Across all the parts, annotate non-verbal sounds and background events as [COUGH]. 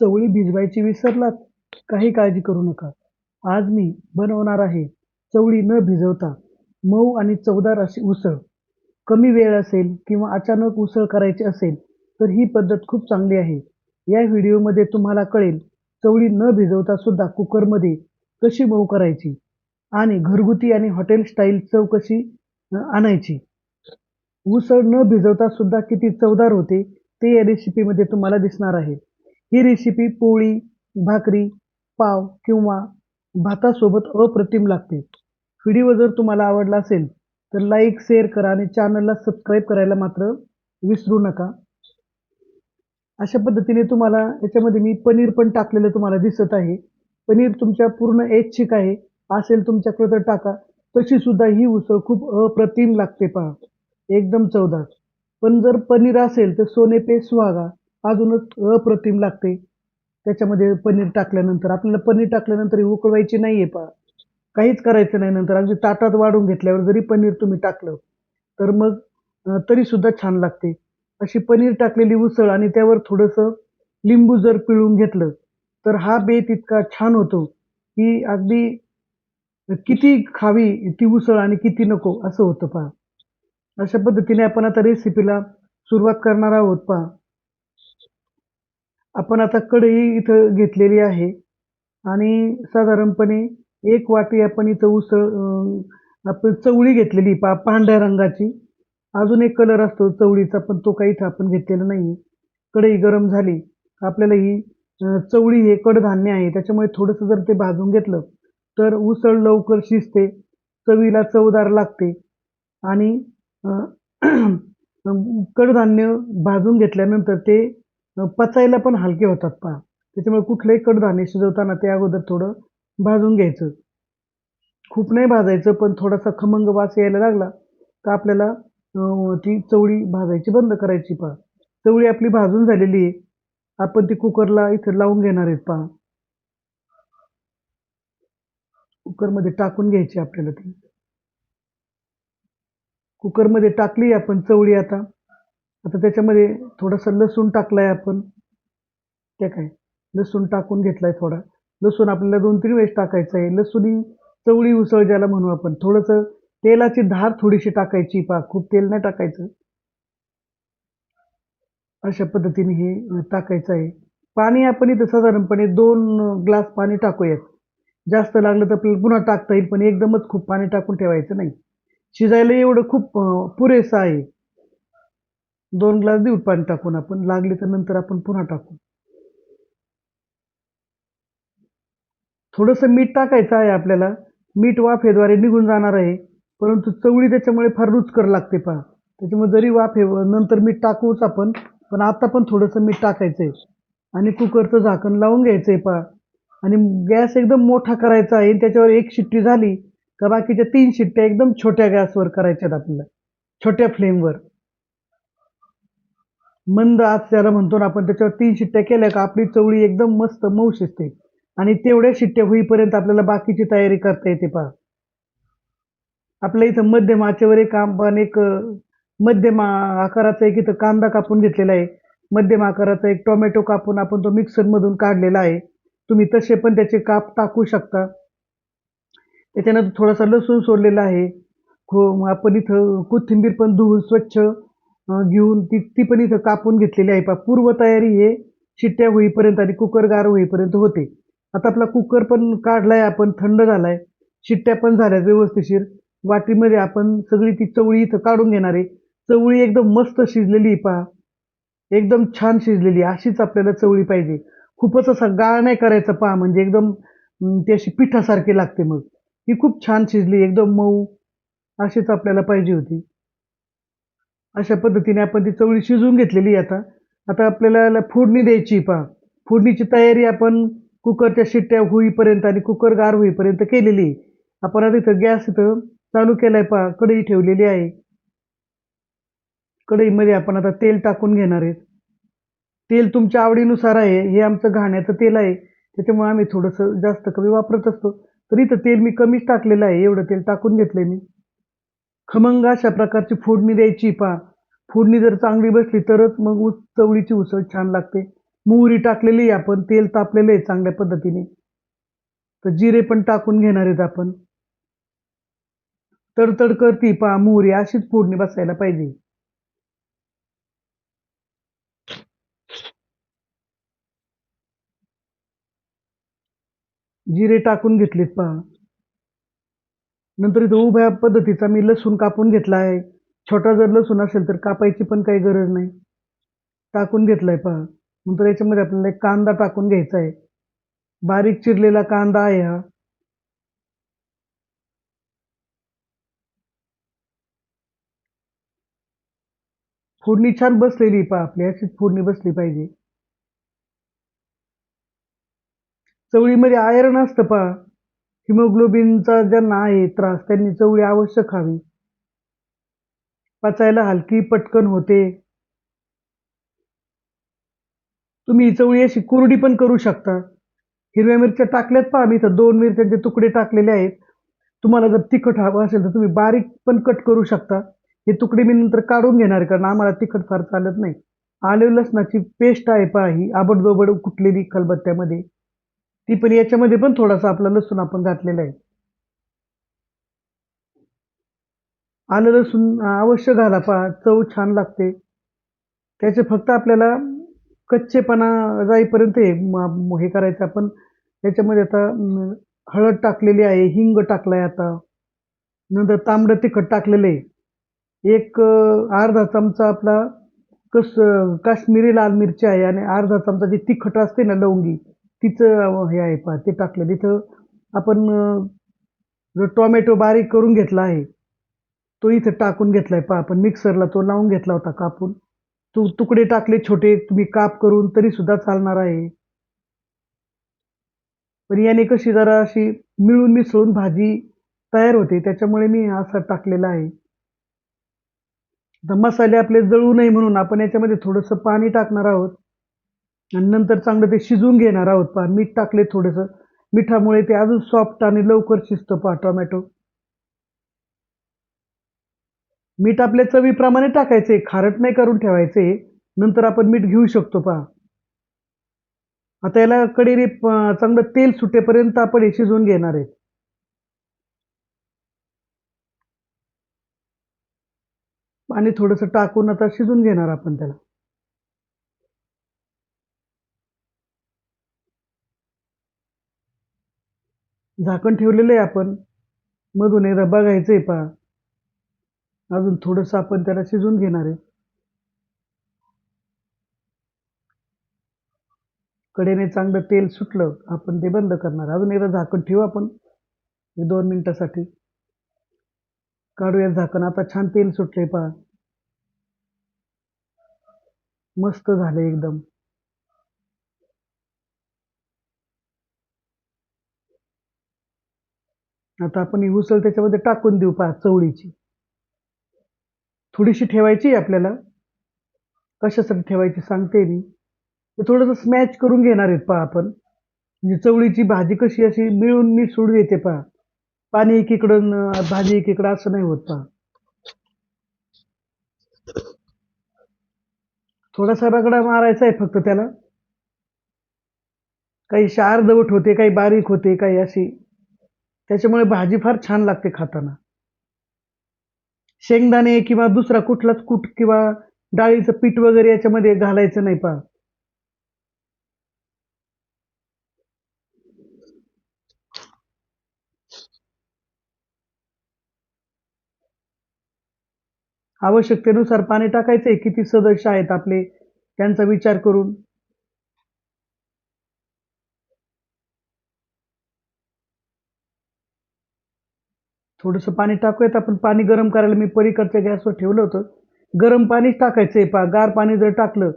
चवळी भिजवायची विसरलात? काही काळजी करू नका. आज मी बनवणार आहे चवळी न भिजवता मऊ आणि चवदार अशी उसळ. कमी वेळ असेल किंवा अचानक उसळ करायची असेल तर ही पद्धत खूप चांगली आहे. या व्हिडिओमध्ये तुम्हाला कळेल चवळी न भिजवता सुद्धा कुकरमध्ये कशी मऊ करायची आणि घरगुती आणि हॉटेल स्टाईल चव कशी आणायची. उसळ न भिजवता सुद्धा किती चवदार होते ते या रेसिपीमध्ये तुम्हाला दिसणार आहे. ही रेसिपी पोळी भाकरी पाव किंवा भातासोबत अप्रतिम लागते. व्हिडिओ जर तुम्हाला आवडला असेल तर लाईक शेअर करा आणि चॅनलला सबस्क्राईब करायला मात्र विसरू नका. अशा पद्धतीने तुम्हाला याच्यामध्ये मी पनीर पण टाकलेलं तुम्हाला दिसत आहे. पनीर तुमच्या पूर्ण ऐच्छिक आहे. असेल तुमच्याकडे तर टाका. तशी सुद्धा ही उसळ खूप अप्रतिम लागते पहा. एकदम चवदार. पण जर पनीर असेल तर सोने पे सुहागा अजूनच अप्रतिम लागते. त्याच्यामध्ये पनीर टाकल्यानंतर आपल्याला पनीर टाकल्यानंतर उकळवायची नाही आहे पहा काहीच करायचं नाही नंतर. अगदी ताटात वाढून घेतल्यावर जरी पनीर तुम्ही टाकलं तर मग तरीसुद्धा तरी सुद्धा छान लागते. अशी पनीर टाकलेली उसळ आणि त्यावर थोडंसं लिंबू जर पिळून घेतलं तर हा बेत इतका छान होतो की अगदी किती खावी ती उसळ आणि किती नको असं होतं पहा अशा पद्धतीने आपण आता रेसिपीला सुरुवात करणार आहोत पहा. आपण आता कढई इथं घेतलेली आहे. आणि साधारणपणे एक वाटी आपण इथं उसळ आपण चवळी घेतलेली पा पांढऱ्या रंगाची. अजून एक कलर असतो चवळीचा पण तो काही इथं आपण घेतलेला नाही कढई गरम झाली. आपल्याला ही चवळी हे कडधान्य आहे. त्याच्यामुळे थोडंसं जर ते भाजून घेतलं तर उसळ लवकर शिजते चवीला चवदार लागते. आणि [CLEARS THROAT] कडधान्य भाजून घेतल्यानंतर ते पचायला पण हलके होतात पहा. त्याच्यामुळे कुठलंही कडधान्य शिजवताना ते अगोदर थोडं भाजून घ्यायचं. खूप नाही भाजायचं पण थोडासा खमंग वास यायला लागला तर आपल्याला ती चवळी भाजायची बंद करायची पहा. चवळी आपली भाजून झालेली आहे. आपण ती कुकरला इथं लावून घेणार आहेत पहा. कुकरमध्ये टाकून घ्यायची आपल्याला ती. कुकरमध्ये टाकली आपण चवळी आता. आता त्याच्यामध्ये थोडंसं लसूण टाकलाय आपण. ते काय? लसूण टाकून घेतलाय थोडा. लसूण आपल्याला दोन तीन वेळेस टाकायचं आहे. लसूणी चवळी उसळ ज्याला म्हणू आपण. थोडंसं तेलाची धार थोडीशी टाकायची पा. खूप तेल नाही टाकायचं. अशा पद्धतीने हे टाकायचं आहे. पाणी आपण इथं साधारणपणे दोन ग्लास पाणी टाकूयात. जास्त लागलं तर आपल्याला पुन्हा टाकता येईल पण एकदमच खूप पाणी टाकून ठेवायचं नाही. शिजायला एवढं खूप पुरेसं आहे. दोन ग्लास देऊ पाणी टाकून आपण लागले तर नंतर आपण पुन्हा टाकू. थोडंसं मीठ टाकायचं आहे आपल्याला. मीठ वाफेद्वारे निघून जाणार आहे. परंतु चवळी त्याच्यामुळे फार रुचकर लागते पहा. त्याच्यामुळे जरी वाफे नंतर मीठ टाकूच आपण पण आता पण थोडंसं मीठ टाकायचं आहे. आणि कुकरचं झाकण लावून घ्यायचं आहे पहा. आणि गॅस एकदम मोठा करायचा आहे त्याच्यावर एक शिट्टी झाली का बाकीच्या तीन शिट्ट्या एकदम छोट्या गॅसवर करायच्यात आपल्याला. छोट्या फ्लेमवर. मंद आज त्याला म्हणतो ना आपण त्याच्यावर तीन शिट्ट्या केल्या का आपली चवळी एकदम मस्त मऊ शिजते आणि तेवढ्या शिट्ट्या होईपर्यंत आपल्याला बाकीची तयारी करता येते पहा. आपल्या इथं मध्यम आचेवर एक आपण एक मध्यम आकाराचा एक इथं कांदा कापून घेतलेला आहे. मध्यम आकाराचा एक टोमॅटो कापून आपण तो मिक्सरमधून काढलेला आहे. तुम्ही तसे पण त्याचे काप टाकू शकता. त्याच्यानंतर थोडासा लसूण सोडलेला आहे. खो आपण इथं कोथिंबीर पण धुवून स्वच्छ घेऊन ती ती पण इथं कापून घेतलेली आहे. पहा पूर्वतयारी हे शिट्ट्या होईपर्यंत आणि कुकर गार होईपर्यंत होते. आता आपला कुकर पण काढलाय आपण थंड झालाय. शिट्ट्या पण झाल्यात व्यवस्थिशीर वाटीमध्ये आपण सगळी ती चवळी इथं काढून घेणार आहे. चवळी एकदम मस्त शिजलेली आहे पहा. एकदम छान शिजलेली आहे. अशीच आपल्याला चवळी पाहिजे. खूपच असा गाळ नाही करायचा पहा म्हणजे एकदम ती अशी पिठासारखी लागते मग. ही खूप छान शिजली एकदम मऊ. अशीच आपल्याला पाहिजे होती. अशा पद्धतीने आपण ती चवळी शिजवून घेतलेली आता. आता आपल्याला फोडणी द्यायची पहा. फोडणीची तयारी आपण कुकरच्या शिट्ट्या होईपर्यंत आणि कुकर गार होईपर्यंत केलेली आहे. आपण आता इथं गॅस इथं चालू केलाय पहा. कढई ठेवलेली आहे. कढईमध्ये आपण आता तेल टाकून घेणार आहेत तेल तुमच्या आवडीनुसार आहे. हे आमचं घाण्याचं तेल आहे. त्याच्यामुळे आम्ही थोडंसं जास्त कमी वापरत असतो. तरी तर तेल मी कमीच टाकलेलं आहे. एवढं तेल टाकून घेतलंय मी. खमंग अशा प्रकारची फोडणी द्यायची पहा. फोडणी जर चांगली बसली तरच मग चवळीची उसळ छान लागते. मोहरी टाकलेली आहे आपण. तेल तापलेलं आहे चांगल्या पद्धतीने. तर जिरे पण टाकून घेणार आहेत आपण. तडतड करती पहा मोहरी. अशीच फोडणी बसायला पाहिजे. जिरे टाकून घेतलेत पहा. नंतर इथं उभ्या पद्धतीचा मी लसूण कापून घेतला आहे छोटा जर लसूण असेल तर कापायची पण काही गरज नाही. टाकून घेतलाय पहा. नंतर याच्यामध्ये आपल्याला एक कांदा टाकून घ्यायचा आहे. बारीक चिरलेला कांदा आहे हा. फोडणी छान बसलेली पहा आपली. अशीच फोडणी बसली पाहिजे. चवळीमध्ये आयरन असतं पहा. हिमोग्लोबिनचा ज्यांना आहे त्रास त्यांनी चवळी अवश्य खावी पचायला हलकी पटकन होते. तुम्ही ही चवळी अशी कोरडी पण करू शकता. हिरव्या मिरच्या टाकल्यात पहा मी इथं. दोन मिरच्यांचे तुकडे टाकलेले आहेत तुम्हाला जर तिखट हवं असेल तर तुम्ही बारीक पण कट करू शकता. हे तुकडे मी नंतर काढून घेणार कारण आम्हाला तिखट फार चालत नाही. आले लसणाची पेस्ट आहे पहा ही. आबडदोबड कुटलेली खलबत्त्यामध्ये. ती पण याच्यामध्ये पण थोडासा आपला लसूण आपण घातलेला आहे. आलं लसूण अवश्य घाला पहा चव छान लागते. त्याचे फक्त आपल्याला कच्चेपणा जाईपर्यंत हे हे करायचं. आपण त्याच्यामध्ये आता हळद टाकलेली आहे हिंग टाकलाय आता. नंतर तांबडं तिखट टाकलेलं आहे. एक अर्धा चमचा आपला कस काश्मीरी लाल मिरची आहे आणि अर्धा चमचा जी तिखट असते ना लवंगी तिचं हे आहे पहा ते टाकलं. तिथं आपण जो टोमॅटो बारीक करून घेतला आहे तो इथं टाकून घेतला आहे पहा. आपण मिक्सरला तो लावून घेतला होता कापून. तू तुकडे टाकले छोटे तुम्ही काप करून तरी सुद्धा चालणार आहे. पण याने कशी जरा अशी मिळून मिसळून भाजी तयार होते त्याच्यामुळे मी असा टाकलेला आहे. तर मसाले आपले जळू नये म्हणून आपण याच्यामध्ये थोडंसं पाणी टाकणार आहोत. आणि नंतर चांगलं ते शिजून घेणार आहोत पहा. मीठ टाकले थोडंसं. मिठामुळे ते अजून सॉफ्ट आणि लवकर शिजतं पहा टोमॅटो मीठ आपल्या चवीप्रमाणे टाकायचे खारट नाही करून ठेवायचे नंतर आपण मीठ घेऊ शकतो पहा. आता याला कडेने चांगलं तेल सुटेपर्यंत आपण हे शिजवून घेणार आहे. पाणी थोडंसं टाकून आता शिजून घेणार आपण त्याला. झाकण ठेवलेलं आहे आपण. मधून एकदा आहे पहा. अजून थोडंसं आपण त्याला शिजून घेणार आहे. कडेने चांगलं तेल सुटलं आपण ते बंद करणार. अजून एकदा झाकण ठेवू आपण. हे दोन मिनिटासाठी. काढूया झाकण. आता छान तेल सुटले पहा. मस्त झालंय एकदम. आता आपण ही उसळ त्याच्यामध्ये टाकून देऊ पहा चवळीची. थोडीशी ठेवायची आपल्याला. कशासाठी ठेवायची सांगते मी. ते थोडंसं स्मॅच करून घेणार आहेत पहा आपण. म्हणजे चवळीची भाजी कशी अशी मिळून मिसळून येते पहा. पाणी एकीकडं भाजी एकीकडं असं नाही होत पहा. थोडासा रगडा मारायचा आहे फक्त त्याला. काही अर्धवट होते काही बारीक होते काही अशी. त्याच्यामुळे भाजी फार छान लागते खाताना. शेंगदाणे किंवा दुसरा कुठलाच कूट किंवा डाळीचं पीठ वगैरे याच्यामध्ये घालायचं नाही पहा आवश्यकतेनुसार पाणी टाकायचंय. किती सदस्य आहेत आपले? त्यांचा विचार करून. थोडंसं पाणी टाकूयात. आपण पाणी गरम करायला मी पलीकडच्या गॅसवर ठेवलं होतं. गरम पाणीच टाकायचं आहे पा गार पाणी जर टाकलं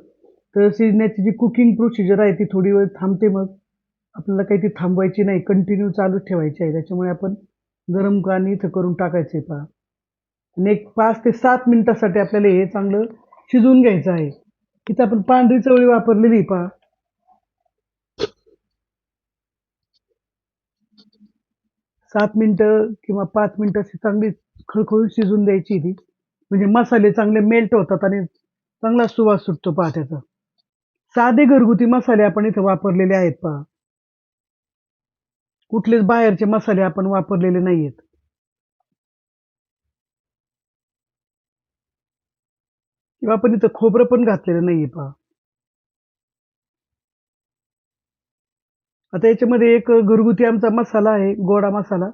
तर शिजण्याची जी कुकिंग प्रोसिजर आहे ती थोडी वेळ थांबते मग. आपल्याला काही ती थांबवायची नाही. कंटिन्यू चालू ठेवायची आहे. त्याच्यामुळे आपण गरम पाणी इथं करून टाकायचं आहे पहा. आणि एक पाच ते सात मिनिटासाठी आपल्याला हे चांगलं शिजवून घ्यायचं आहे. इथं आपण पांढरी चवळी वापरलेली आहे पहा. सात मिनिटं किंवा पाच मिनिटं अशी चांगली खळखळून शिजून द्यायची ती. म्हणजे मसाले चांगले मेल्ट होतात आणि चांगला सुवास सुटतो पहा त्याचा. साधे घरगुती मसाले आपण इथे वापरलेले आहेत पहा. कुठलेच बाहेरचे मसाले आपण वापरलेले नाहीयेत. किंवा आपण इथं खोबरं पण घातलेलं नाहीये पहा. आता याच्यामध्ये एक घरगुती आमचा मसाला आहे गोडा मसाला.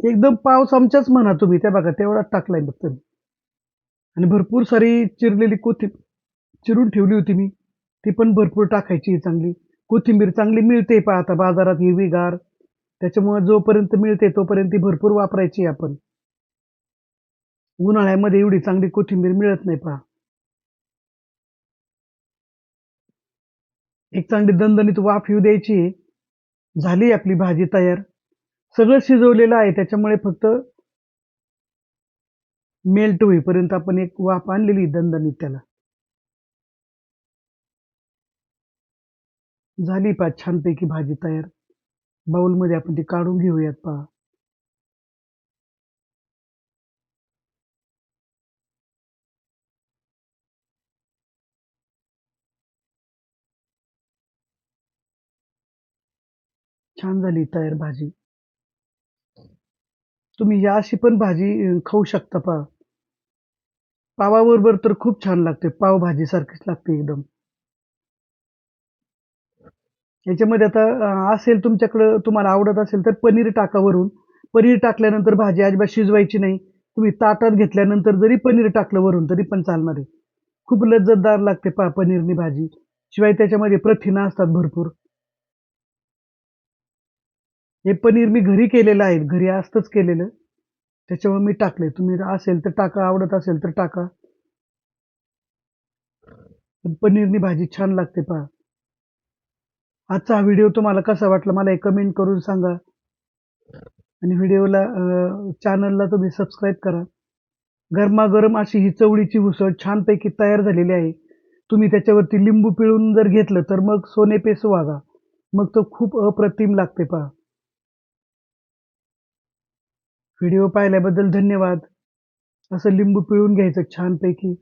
एकदम पाव चमचाच म्हणा तुम्ही त्या बघा तेवढाच टाकलाय फक्त मी. आणि भरपूर सारी चिरलेली कोथी चिरून ठेवली होती मी. ती पण भरपूर टाकायची चांगली. कोथिंबीर चांगली मिळते पहा आता बाजारात हिरवीगार त्याच्यामुळे जोपर्यंत मिळते तोपर्यंत ती भरपूर वापरायची आपण. उन्हाळ्यामध्ये एवढी चांगली कोथिंबीर मिळत नाही पहा. एक चांगली दणदणीत वाफ येऊ द्यायची. झाली आपली भाजी तयार. सगळं शिजवलेलं आहे त्याच्यामुळे फक्त मेल्ट होईपर्यंत आपण एक वाफ आणलेली दणदणीत त्याला. झाली पहा छानपैकी भाजी तयार. बाउलमध्ये आपण ती काढून घेऊयात पहा. छान झाली तयार भाजी. तुम्ही या अशी पण भाजी खाऊ शकता पहा पावाबरोबर तर खूप छान लागते पाव भाजी सारखीच लागते एकदम. याच्यामध्ये आता असेल तुमच्याकडं तुम्हाला आवडत असेल तर पनीर टाका वरून. पनीर टाकल्यानंतर भाजी अजिबात शिजवायची नाही. तुम्ही ताटात घेतल्यानंतर जरी पनीर टाकलं वरून तरी पण चालणार आहे. खूप लज्जतदार लागते पहा पनीरनी भाजी. शिवाय त्याच्यामध्ये प्रथिनं असतात भरपूर. हे पनीर मी घरी केलेलं आहे. घरी असतंच केलेलं. त्याच्यामुळे मी टाकले तुम्ही असेल तर टाका. आवडत असेल तर टाका. पनीरनी भाजी छान लागते पहा. आजचा हा व्हिडिओ तुम्हाला कसा वाटला मला एक कमेंट करून सांगा. आणि व्हिडिओला चॅनलला तुम्ही सबस्क्राईब करा. गरमागरम अशी ही चवळीची उसळ छानपैकी तयार झालेली आहे. तुम्ही त्याच्यावरती लिंबू पिळून जर घेतलं तर मग सोने पेस वागा. मग तो खूप अप्रतिम लागते पहा. व्हिडिओ पाहिल्याबद्दल धन्यवाद. असं लिंबू पिळून घ्यायचं छानपैकी.